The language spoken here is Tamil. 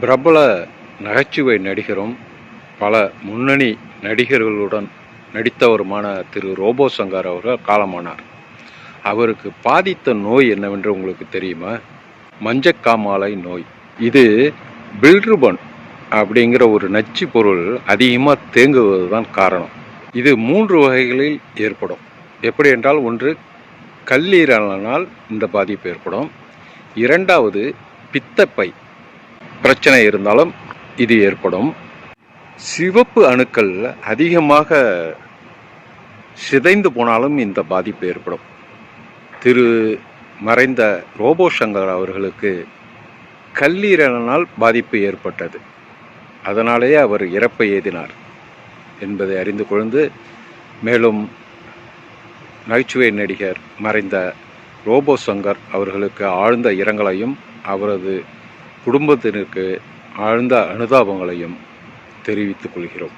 பிரபல நகைச்சுவை நடிகரும் பல முன்னணி நடிகர்களுடன் நடித்தவருமான திரு ரோபோ சங்கர் அவர்கள் காலமானார். அவருக்கு பாதித்த நோய் என்னவென்று உங்களுக்கு தெரியுமா? மஞ்சக்காமாலை நோய். இது பில்ருபன் அப்படிங்கிற ஒரு நச்சு பொருள் அதிகமாக தேங்குவது தான் காரணம். இது மூன்று வகைகளில் ஏற்படும். எப்படி என்றால் ஒன்று கல்லீரலினால் இந்த பாதிப்பு ஏற்படும். இரண்டாவது பித்தப்பை. பிரச்சனை இருந்தாலும் இது ஏற்படும். சிவப்பு அணுக்கள் அதிகமாக சிதைந்து போனாலும் இந்த பாதிப்பு ஏற்படும். திரு மறைந்த ரோபோ சங்கர் அவர்களுக்கு கல்லீரலினால் பாதிப்பு ஏற்பட்டது. அதனாலேயே அவர் இறப்பை எய்தினார் என்பதை அறிந்து கொண்டு மேலும் நகைச்சுவை நடிகர் மறைந்த ரோபோ சங்கர் அவர்களுக்கு ஆழ்ந்த இரங்கலையும் அவரது குடும்பத்தினருக்கு ஆழ்ந்த அனுதாபங்களையும் தெரிவித்துக் கொள்கிறோம்.